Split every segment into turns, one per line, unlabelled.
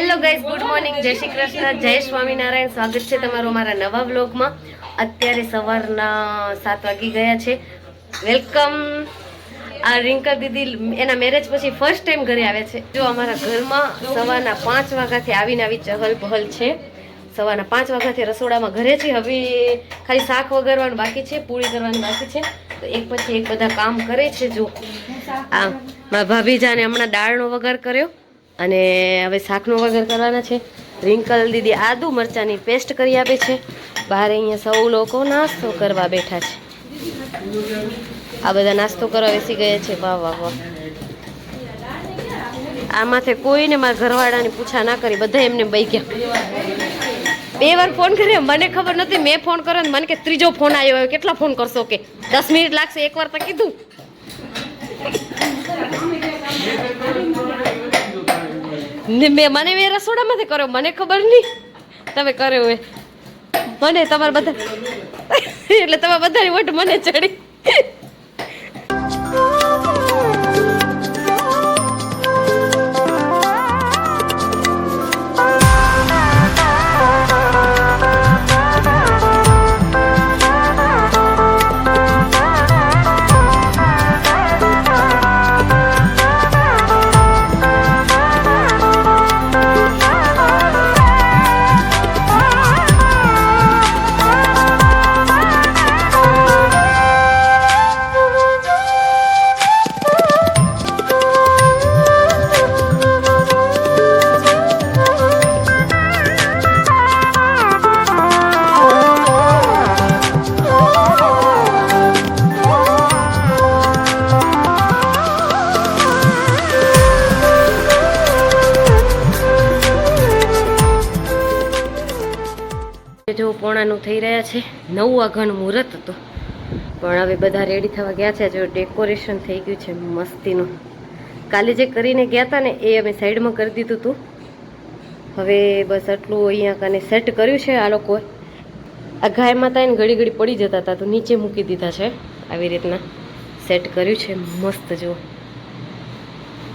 Hello guys good morning જય શ્રી કૃષ્ણ. જય સ્વામિનારાયણ. સ્વાગત છે તમારું મારા નવા બ્લોગમાં અત્યારે સવારના સાત વાગી ગયા છે. વેલકમ આ રિંકા દીદી એના મેરેજ પછી ફર્સ્ટ ટાઈમ ઘરે આવે છે. જો અમારા ઘરમાં સવારના પાંચ વાગ્યાથી આવીને આવી ચહલ પહલ છે. સવારના પાંચ વાગ્યાથી રસોડામાં ઘરે છે. હવે ખાલી શાક વગાડવાનું બાકી છે, પૂરી કરવાની બાકી છે. તો એક પછી એક બધા કામ કરે છે. જો આ મારા ભાભીજાને હમણાં દાળનો વઘાર કર્યો. અને હવે શાકનો વગર કરવાના છે. રિંકલ દીદી આદુ મરચાંની પેસ્ટ કરી આપે છે. બહાર અહીંયા સૌ લોકો નાસ્તો કરવા બેઠા છે. આ બધા નાસ્તો કરવા બેસી ગયા છે. વાહ વાહ વાહ. આમાંથી કોઈને મારા ઘરવાળાની પૂછા ના કરી. બધા એમને બઈ ગયા. બે વાર ફોન કર્યો. મને ખબર નથી. મેં ફોન કર્યો ને મને કે ત્રીજો ફોન આવ્યો હોય. કેટલા ફોન કરશો કે? દસ મિનિટ લાગશે. એક વાર તો કીધું. ને મેં મને મેં રસોડામાંથી કર્યો, મને ખબર નહીં. તમે કર્યો હોય. મને તમારા બધા એટલે તમે બધાની વોટ મને ચડી. જો પોણાનું થઈ રહ્યા છે. નવ વાઘાનું મુહૂર્ત હતું. પણ હવે બધા રેડી થવા ગયા છે. જો ડેકોરેશન થઈ ગયું છે મસ્તીનું. કાલે જે કરીને ગયા હતા ને, એ અમે સાઈડમાં કરી દીધું હતું હવે બસ આટલું અહીંયા કને સેટ કર્યું છે આ લોકોએ. આ ગાયમાં માતા એને ઘડી ઘડી પડી જતા હતા તો નીચે મૂકી દીધા છે. આવી રીતના સેટ કર્યું છે મસ્ત જો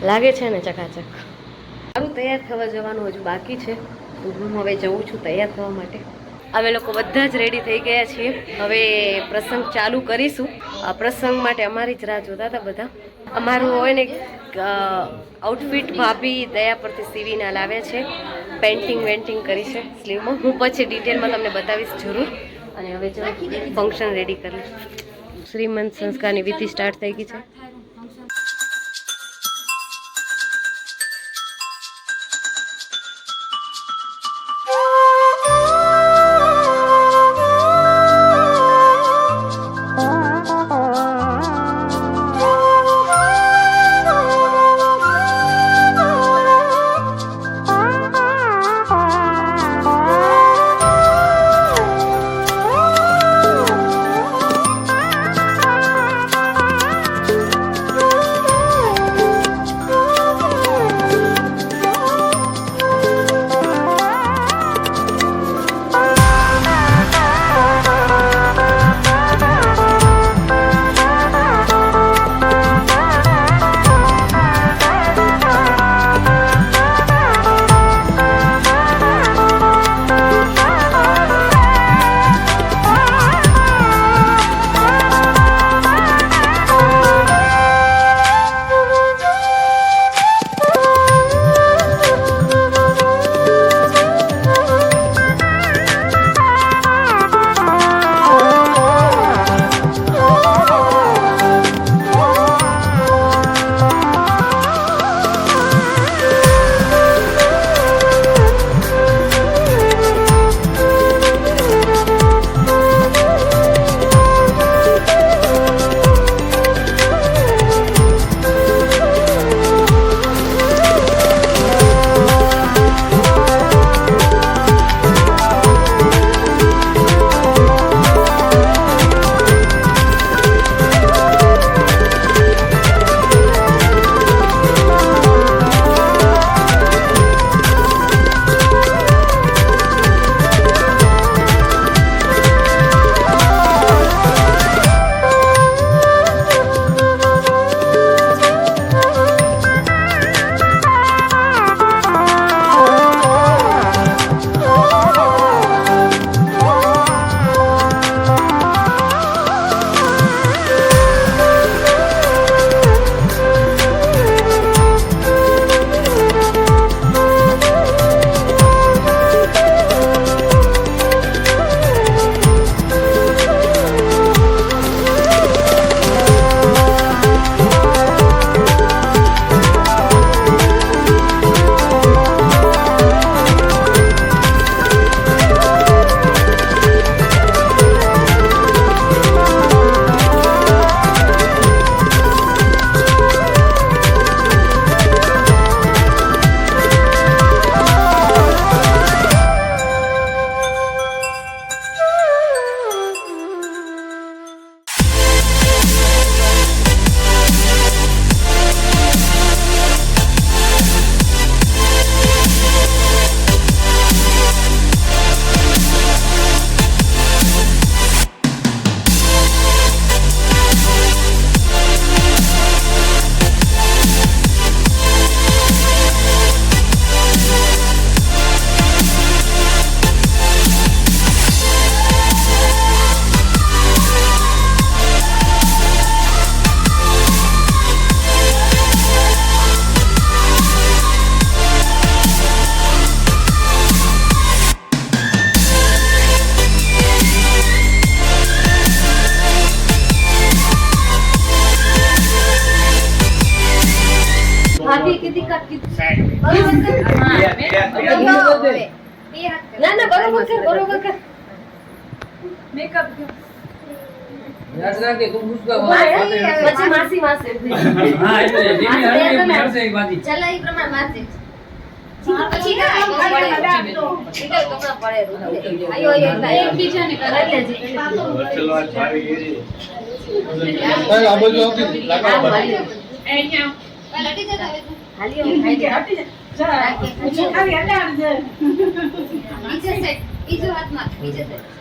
લાગે છે ને ચકાચક? સારું તૈયાર થવા જવાનું હજુ બાકી છે. હું હવે જઉં છું તૈયાર થવા માટે. અમે લોકો બધા જ રેડી થઈ ગયા છીએ. હવે પ્રસંગ ચાલુ કરીશું. આ પ્રસંગ માટે અમારી જ રાહ જોતા હતા બધા. અમારું હોય ને આઉટફિટ ભાભી દયા પરથી સીવીને લાવ્યા છે. પેન્ટિંગ વેન્ટિંગ કરી છે સ્લીવમાં હું પછી ડિટેલમાં તમને બતાવીશ જરૂર. અને હવે જો ફંક્શન રેડી કરી શ્રીમંત સંસ્કારની વિધિ સ્ટાર્ટ થઈ ગઈ છે.
યાદ ગુસ્સા
પછી માસી માસે
હા, એટલે ધીમે હળવે એમ એક બાજી.
ચલા ઈ પ્રમાણે મારજે. પછી ના પડે. સીધા પડે આયો આયો એકબીજાને કરે લેજે.
આ બાજુ આવતી
હા, હાલ્યો.
લટી જતા હવે તું.
હાલ્યો, હાલ્યો.
બીજો હાથમાં. બીજે હવે
તું તું એક
હવે તું.
એ
અમીરે છોરો હમ.
પછી આવે.
વાંધો નહીં, વાંધો નહીં.
વસલ
જે નિયમ હોય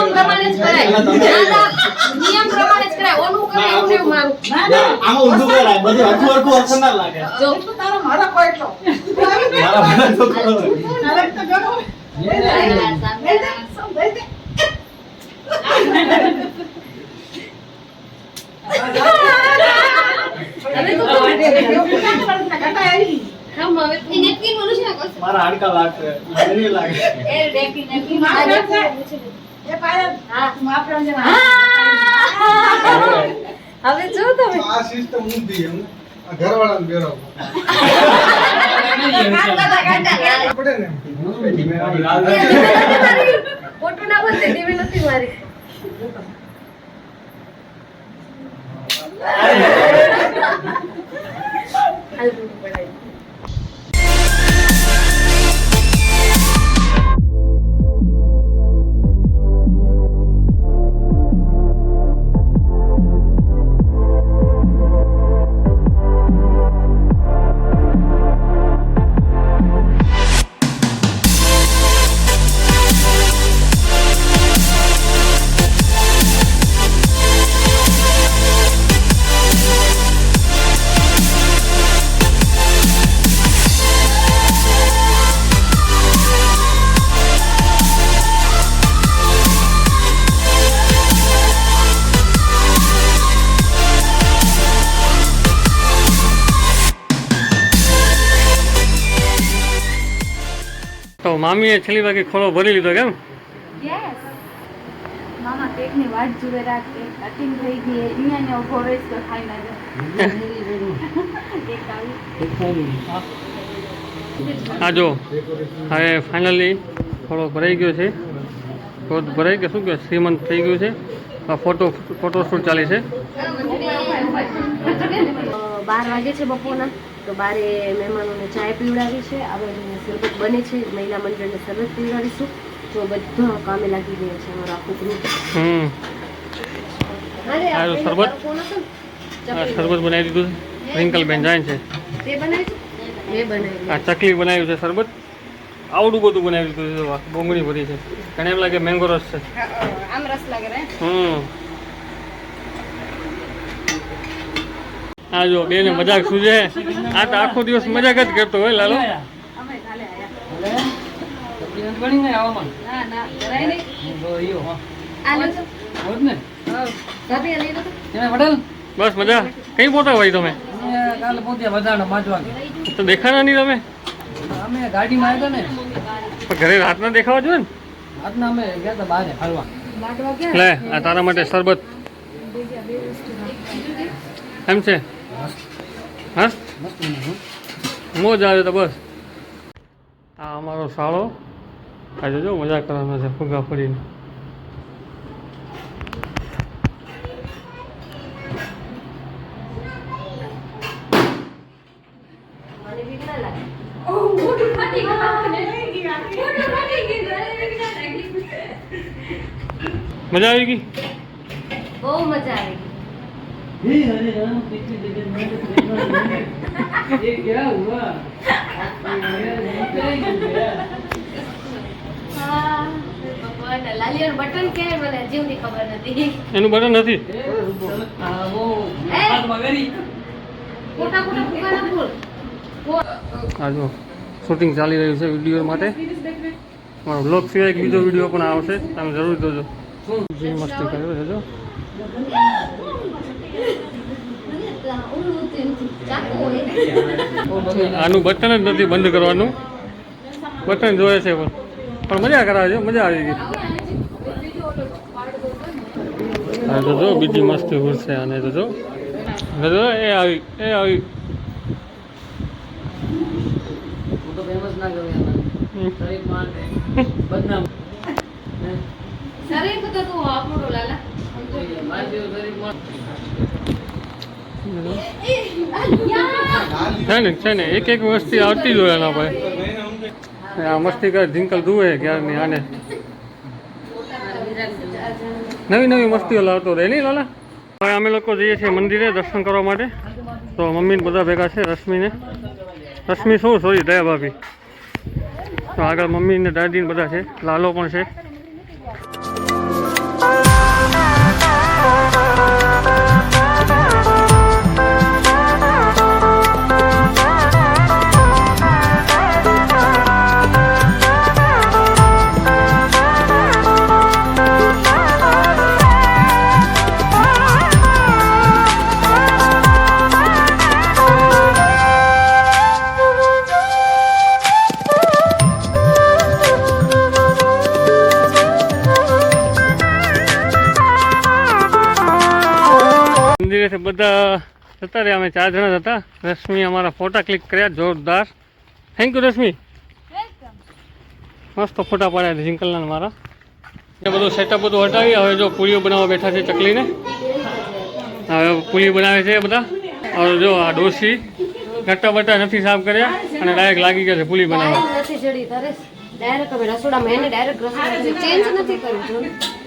નિયમ પ્રમાણે જ કરાય. નિયમ પ્રમાણે જ કરાય. ઓલું કરે એવું ને એવું મારું.
આમાં ઊંધું કરાય બધું હરખું હરખું અસર ના લાગે.
જો
તો તારો મારો
હવે તું ખમ હવે
એ નેપકિન ઓલું છે
મારા હાડકા લાગશે લાગે.
હવે જો તમે.
આ સિસ્ટમ ઊંધી એમ આ ઘરવાળાને બેરો પડે ને.
ફોટો ના બનતે ટીવી નથી મારી. હાલ
મામીએ છેલ્લી વાગે ખોળો ભરી લીધો કેમ?
યસ મામા કેકની વાટ જુએ રાત કેક કટિંગ થઈ ગઈ અહીંયા ને ઊભો રહીશ તો ખાઈ ના જાય.
આ જો. હવે ફાઇનલી ખોળો ભરાઈ ગયો છે. ખોટ ભરાઈ ગયો શું કે શ્રીમંત થઈ ગયું છે. આ ફોટો ફોટો શૂટ ચાલે છે.
બાર વાગે છે બપોરના. તો બારે મહેમાનોને ચાય પીવડાવી છે. આ બાજુ શરબત બને છે. મહિલા મંડળને શરબત પીવડાવીશું. તો બધા કામે લાગી ગયા છે અમારો આખું ગ્રુપ
હમ. આ શરબત? બનાવી દીધું છે. રિંકલબેન જાય છે.
તે બનાવી છે? મેં બનાવી
આ ચકલી બનાવ્યું છે શરબત. આવડું બધું બનાવી દીધું છે. ડુંગળી બોંગણી ભરી છે. ઘણા એમ લાગે મેંગો રસ છે.
આમ રસ લાગે
હમ. આ જો બેને મજાક સૂજે આ તો આખો દિવસ મજાક જ કરતો હોય, લાલો
ને.
ના ના
હા. ને.
બસ મજા કઈ પોતા ભાઈ તમે. તો દેખાના નહીં તમે
અમે ગાડીમાં આવ્યા ને
ઘરે રાતના દેખાવા જોઈએ ને
રાતના અમે ગયા
લે, આ તારા માટે શરબત એમ છે
મજાનું.
મોજ આવે તો બસ. આ અમારો શાળો. આજે જો મજા કરવાનો છે ફુગા ફરીને
મને બીક ના લાગે.
મજા આવી ગઈ?
બહુ મજા આવી
ये क्या हुआ
ભગવાન લાલિયાનું બટન કે મને હજી સુધી ખબર નથી
એનું બટન નથી
આ वो
ए!
हाथ मगरी
ખોટા ખોટા ફૂગા ના ફૂલ
આ જો શૂટિંગ ચાલી રહ્યું છે વિડીયો માટે મારો બ્લોગ સિવાય એક બીજો વિડીયો પણ આવશે તમે જરૂર જોજો જે મસ્તી કર્યો છે જો આનું બટન જ નથી બંધ કરવાનું. બટન જોયે છે પણ. પણ મજા કરાવે છે મજા આવી ગઈ. હા તો જો બીજી મસ્તી ઘૂરશે આને તો જો. જો એ આવી એ આવી.
બદનામ.
શરીફ તો તું આપણો લાલા.
છે ને છે ને, એક એક વસ્તી આવતી જ હોય એના ભાઈ. આ મસ્તી કરે, ઢીંકલ જુએ ક્યારની આને. નવી નવી મસ્તીઓ લાવતો રહે, નહીં લાલા? હવે અમે લોકો જઈએ છીએ મંદિરે દર્શન કરવા માટે. તો મમ્મીને બધા ભેગા છે, રશ્મિને. રશ્મિ શું, સોરી, દયા ભાભી. તો આગળ મમ્મી ને દાદીને બધા છે, લાલો પણ છે. બધા જતા રહ્યા. અમે ચાર જણા હતા. રશ્મિ અમારા ફોટા ક્લિક કર્યા. જોરદાર. Thank you Rashmi. મસ્ત ફોટા પાડ્યા છે જિંકલના મારા. એ બધું સેટઅપ બધું હટાવી. હવે જો પૂરીઓ બનાવવા બેઠા છે ચકલીને. હવે પૂરી બનાવે છે બધા. હવે જો આ ડોસી ગટ્ટા બટ્ટા નથી સાફ કર્યા અને ડાયરેક્ટ લાગી ગયા છે પૂરી બનાવવા.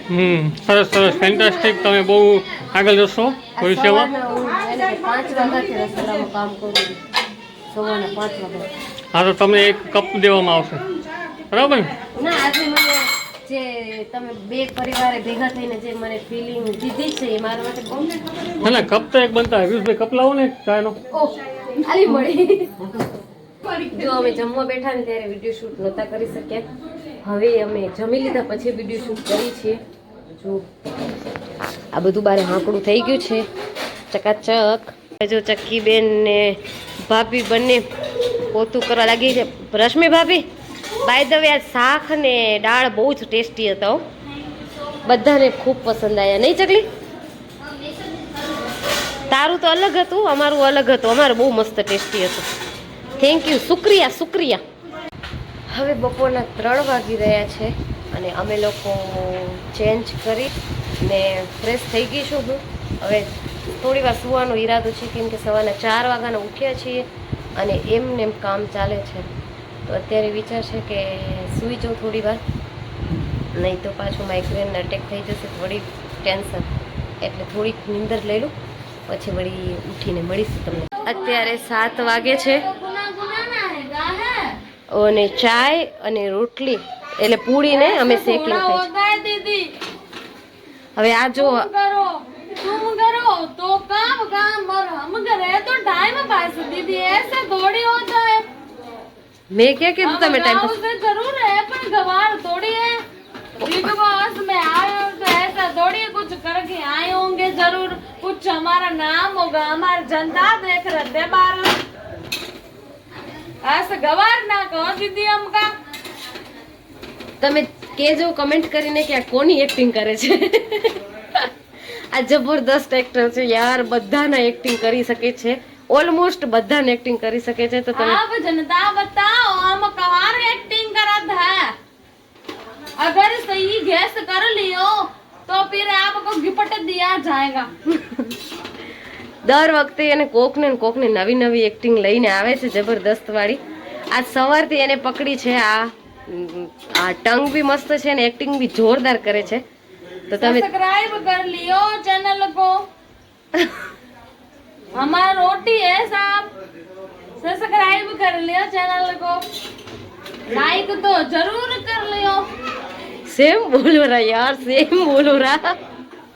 હમ સરસ સરસ ફેન્ટાસ્ટિક તમે બહુ આગળ જશો ભવિષ્યમાં.
સવારના હું
તો તમને એક કપ દેવામાં આવશે. બરાબર? ને
આજે મને જે તમે બે પરિવારે ભેગા થઈને જે મને ફિલિંગ દીધી છે એ મારા માટે બહુ
ના ના કપ તો એક બનતા હોય. કપ લાવો ને ચાયનો.
મળી. જો અમે જમવા બેઠા ને ત્યારે વીડિયો શૂટ નહોતા કરી શક્યા. હવે અમે જમી લીધા, પછી વીડિયો શૂટ કરી છીએ જો. આ બધું બારે હાંકડું થઈ ગયું છે. ચકાચક. જો ચક્કી બેન ને ભાભી બંને પોતું કરવા લાગી છે. રશ્મિ ભાભી બાય ધ વે આ શાક ને દાળ બહુ જ ટેસ્ટી હતા બધાને ખૂબ પસંદ આવ્યા નહીં ચકલી? તારું તો અલગ હતું, અમારું અલગ હતું. અમારું બહુ મસ્ત ટેસ્ટી હતું. થેન્ક યુ શુક્રિયા શુક્રિયા. હવે બપોરના ત્રણ વાગી રહ્યા છે અને અમે લોકો ચેન્જ કરી ને ફ્રેશ થઈ ગઈ છું હું. હવે થોડી વાર સુવાનો ઈરાદો છે કેમ કે સવારના ચાર વાગ્યાના ઉઠ્યા છીએ અને એમને એમ કામ ચાલે છે. તો અત્યારે વિચાર છે કે સૂઈ જાઉં થોડી વાર. નહીં તો પાછું માઇગ્રેન અટેક થઈ જશે થોડી ટેન્શન એટલે થોડીક નિંદર લઈ લઉં, પછી વળી ઉઠીને મળીશું તમને. અત્યારે સાત વાગે છે. અને ચાય અને રોટલી એટલે પૂરીને અમે શેકીને ખાઈ
दीदी
હવે આ જો
करो तुम करो तो काम काम और हम करे तो टाइम पास दीदी ऐसे थोड़ी होता है
મેં ક્યાં કીધું તમે ટાઈમ
गाँव से जरूर है पर गवार थोड़ी है बिग बॉस में आए हो तो ऐसा थोड़ी है, कुछ करके आए होंगे जरूर कुछ हमारा नाम होगा हमारी जनता देख रहे थे बाहर ऐसे गवार ना कहो दीदी हमका
તમે કેજો કમેન્ટ કરીને કે આ કોની એક્ટિંગ કરે છે આ જબરદસ્ત એક્ટર છે યાર બધાના એક્ટિંગ કરી શકે છે ઓલમોસ્ટ બધાને એક્ટિંગ કરી શકે છે તો તમે
आप जनता बताओ हम कहाँ एक्टिंग करत है अगर सही गैस कर लियो तो फिर आपको गिफ्ट दिया जाएगा
દર વખતે એને કોક ને કોક ને નવી નવી એક્ટિંગ લઈને આવે છે જબરદસ્ત વાળી આજ સવારથી એને પકડી છે આ ઉમ, આ ટંગ બી મસ્ત છે અને એક્ટિંગ બી જોરદાર કરે છે તો તમે
सब्सक्राइब कर लियो चैनल को हमारा रोटी है साहब सब्सक्राइब कर लियो चैनल को लाइक तो जरूर कर लियो
સેમ બોલો રા યાર સેમ બોલો રા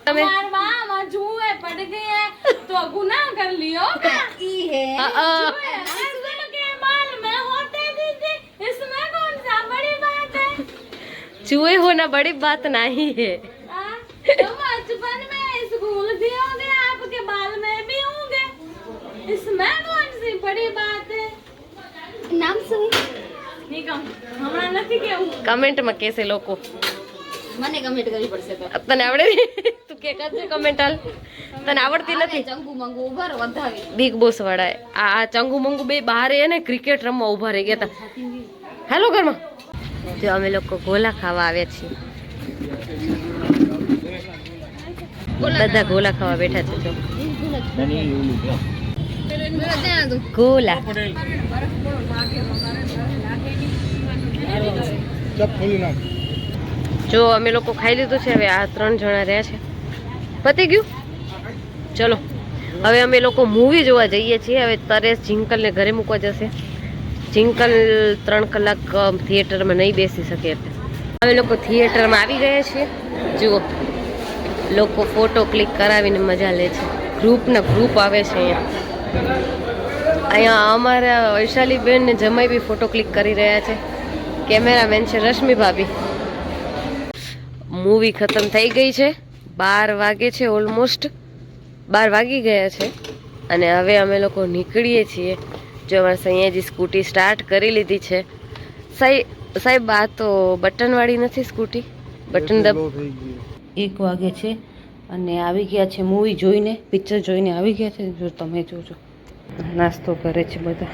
તમે
हमारे माँ जुए पड़ गई है तो गुना कर लियो। तो ई है?
चूहे होना बड़ी बात नहीं है।
तो बचपन में स्कूल भी होंगे आपके बाल में भी होंगे। इसमें कौन सी बड़ी बात है? नाम सुन कमेंट
में कैसे लोगों
મને કમેન્ટ કરવી પડશે તો.
તને આવડે? તું કે કરજે કમેન્ટ હાલ. તને આવડતી નથી?
ચંગુ મંગુ ઉભર વધાવી
બિગ બોસ વાળા આ આ ચંગુ મંગુ બે બહાર એ ને ક્રિકેટ રમવા ઊભા રહી ગયા હતા હેલો ઘરમાં. જો અમે લોકો ગોલા ખાવા આવ્યા છીએ. બધા ગોલા ખાવા બેઠા છે જો. ગોલા.
ચપ ખોલી નાખ.
જો અમે લોકો ખાઈ લીધું છે, હવે આ ત્રણ જણા રહ્યા છે. પતી ગયું? ચલો, હવે અમે લોકો મૂવી જોવા જઈએ છીએ. હવે તરેશ જિંકલને ઘરે મૂકવા જશે. જિંકલ ત્રણ કલાક થિયેટરમાં નહીં બેસી શકે એટલે. અમે લોકો થિયેટરમાં આવી ગયા છીએ. જુઓ, લોકો ફોટો ક્લિક કરાવીને મજા લે છે. ગ્રુપના ગ્રુપ આવે છે અહીંયા. અહીંયા અમારા વૈશાલીબેન ને જમાઈ બી ફોટો ક્લિક કરી રહ્યા છે. કેમેરામેન છે રશ્મિ ભાભી મૂવી ખતમ થઈ ગઈ છે. બાર વાગે છે ઓલમોસ્ટ બાર વાગી ગયા છે. અને હવે અમે લોકો નીકળીએ છીએ. જો અમારે સૈયાજી સ્કૂટી સ્ટાર્ટ કરી લીધી છે. સાહેબ સાહેબ આ તો બટનવાળી નથી સ્કૂટી? બટન દબ એક વાગે છે અને આવી ગયા છે મૂવી જોઈને પિક્ચર જોઈને આવી ગયા છે. જો તમે જોજો. નાસ્તો કરે છે બધા.